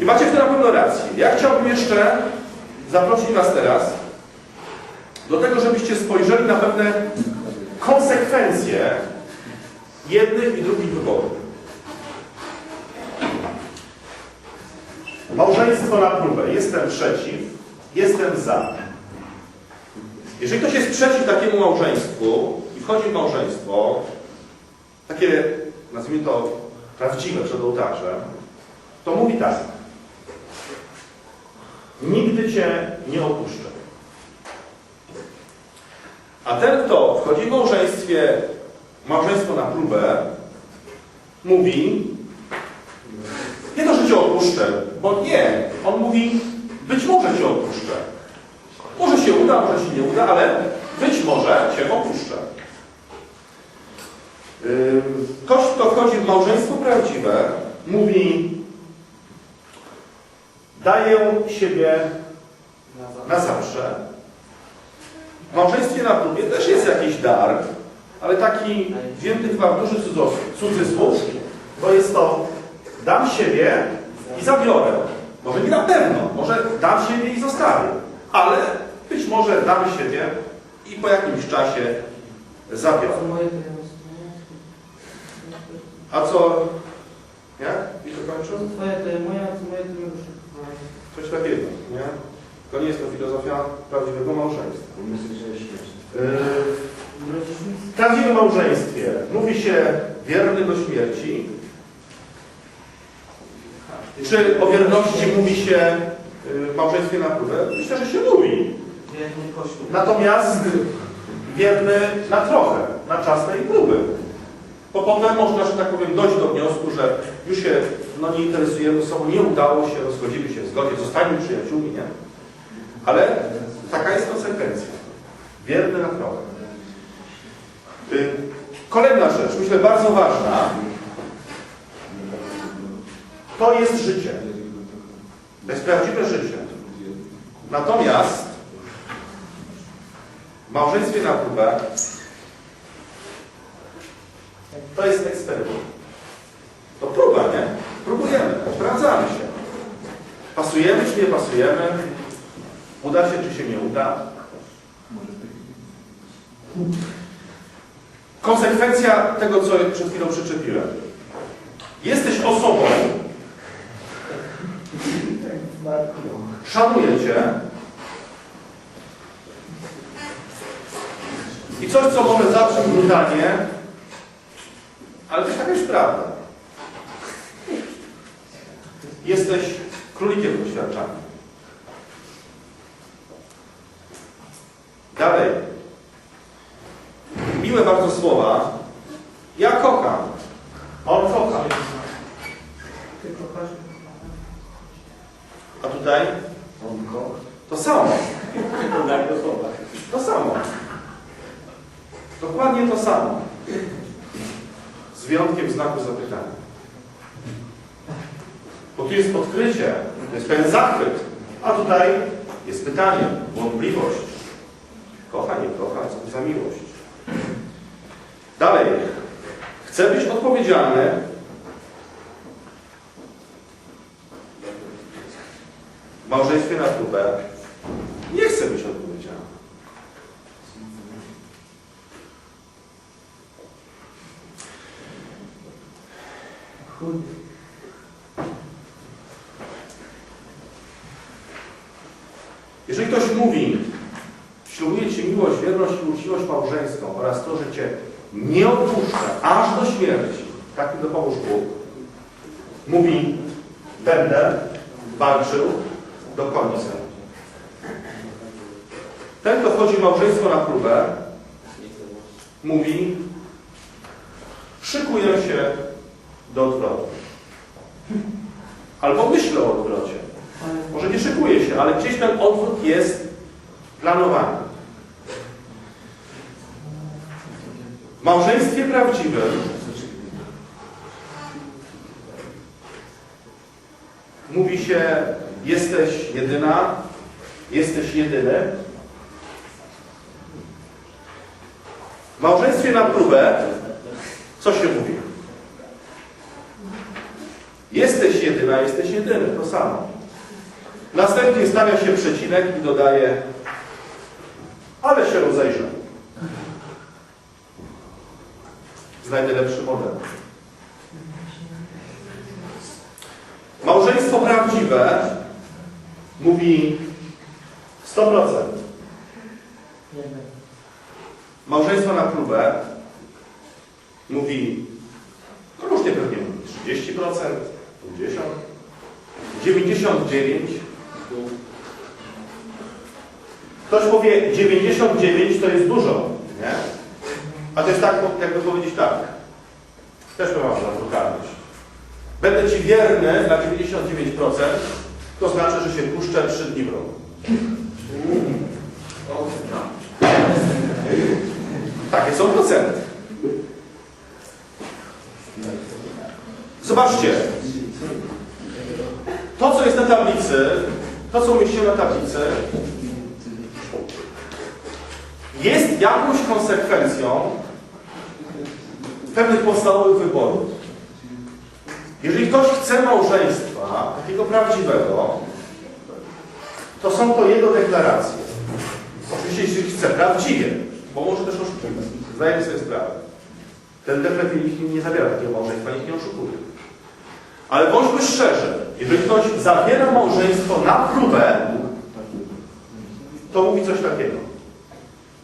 I macie w tym na pewno rację. Ja chciałbym jeszcze zaprosić Was teraz do tego, żebyście spojrzeli na pewne konsekwencje jednych i drugich wyborów. Małżeństwo na próbę. Jestem przeciw, jestem za. Jeżeli ktoś jest przeciw takiemu małżeństwu i wchodzi w małżeństwo, takie, nazwijmy to, prawdziwe przed ołtarzem, to mówi tak. Nigdy Cię nie opuszczę. A ten, kto wchodzi w małżeństwie, małżeństwo na próbę, mówi, nie to, że Cię opuszczę, bo nie. On mówi, być może Cię opuszczę. Może się uda, może się nie uda, ale być może Cię opuszczę. Ktoś, kto wchodzi w małżeństwo prawdziwe, mówi, daję siebie na zawsze. W małżeństwie na próbie też jest jakiś dar, ale taki wzięty chyba w duży cudzysłów, bo jest to dam siebie i zabiorę. Może nie na pewno, może dam siebie i zostawię, ale być może dam siebie i po jakimś czasie zabiorę. A co? Jak? I to kończę? Twoje to moja, moje to już. Coś takiego, nie? To nie jest to filozofia prawdziwego małżeństwa. Yy, w prawdziwym małżeństwie mówi się wierny do śmierci. Czy o wierności mówi się yy, w małżeństwie na próbę? Myślę, że się mówi. Natomiast wierny na trochę, na czas tej próby. Bo potem można, że tak powiem, dojść do wniosku, że już się no, nie interesujemy sobą, nie udało się, rozchodzimy się w zgodzie, zostańmy przyjaciółmi, nie? Ale taka jest konsekwencja. Wierny na trochę. Y, Kolejna rzecz, myślę bardzo ważna, to jest życie. To jest prawdziwe życie. Natomiast w małżeństwie na próbę to jest eksperyment. To próba, nie? Próbujemy, sprawdzamy się. Pasujemy czy nie pasujemy? Uda się czy się nie uda? Konsekwencja tego, co przed chwilą przyczepiłem. Jesteś osobą, szanuję Cię i coś, co może zabrzmi brutalnie, ale to jest taka już prawda. Jesteś królikiem doświadczanym. Dalej. Miłe bardzo słowa. Ja kocham. On kocha. Ty kochasz? A tutaj to samo. To samo. Dokładnie to samo. Wyjątkiem znaku zapytania. Bo tu jest odkrycie, to jest pewien zachwyt, a tutaj jest pytanie, wątpliwość. Kocha, nie kocha, co za miłość? Dalej. Chcę być odpowiedzialny w małżeństwie na próbę. Nie chcę być odpowiedzialny. Jeżeli ktoś mówi, ślubuje Ci miłość, wierność i uczciwość małżeńską oraz to, że Cię nie opuszcza aż do śmierci, tak mi dopomóż Bóg, mówi, będę walczył do końca. Ten, kto wchodzi małżeństwo na próbę, mówi, szykuję się do odwrotu. Albo myślę o odwrocie. Może nie szykuje się, ale gdzieś ten odwrót jest planowany. W małżeństwie prawdziwym mówi się jesteś jedyna, jesteś jedyny. W małżeństwie na próbę co się mówi? Jesteś jedyna, jesteś jedyny, to samo. Następnie stawia się przecinek i dodaje, ale się rozejrzę. Znajdę lepszy model. Małżeństwo prawdziwe mówi 100%. Jeden. Małżeństwo na próbę mówi, no różnie pewnie mówi, 30%, 50%, 99%. Ktoś powie, 99 to jest dużo, nie? A to jest tak, jakby powiedzieć tak. Też bym mam naturalność. Będę Ci wierny na 99%, to znaczy, że się puszczę 3 dni w roku. Takie są procenty. Zobaczcie. To, co jest na tablicy, to, co umieściłem na tablicy, jest jakąś konsekwencją pewnych podstawowych wyborów. Jeżeli ktoś chce małżeństwa, takiego prawdziwego, to są to jego deklaracje. Oczywiście, jeśli chce prawdziwie, bo może też oszukiwać. Zdajemy sobie sprawę. Ten dekret nie zawiera takiego małżeństwa, nikt nie oszukuje. Ale bądźmy szczerzy, jeżeli ktoś zawiera małżeństwo na próbę, to mówi coś takiego.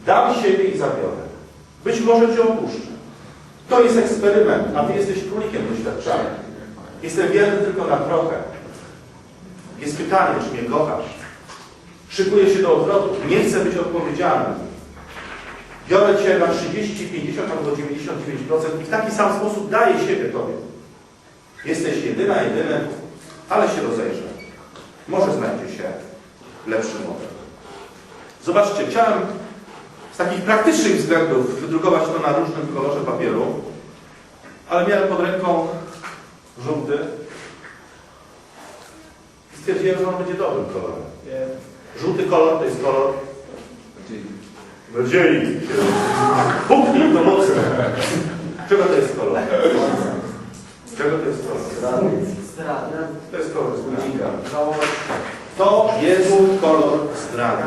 Dam siebie i zabiorę. Być może cię opuszczę. To jest eksperyment, a ty jesteś królikiem doświadczanym. Jestem wierny tylko na trochę. Jest pytanie, czy mnie kochasz? Szykuję się do odwrotu. Nie chcę być odpowiedzialny. Biorę Cię na 30, 50 albo 99% i w taki sam sposób daję siebie Tobie. Jesteś jedyna, jedyny, ale się rozejrzę. Może znajdzie się lepszy model. Zobaczcie, chciałem z takich praktycznych względów wydrukować to na różnym kolorze papieru, ale miałem pod ręką żółty i stwierdziłem, że on będzie dobrym kolorem. Żółty kolor to jest kolor nadziei. Puknij to mocno. Czego to jest kolor? Czego to jest kolor? To jest kolor. Żałować. To jest kolor zdrady.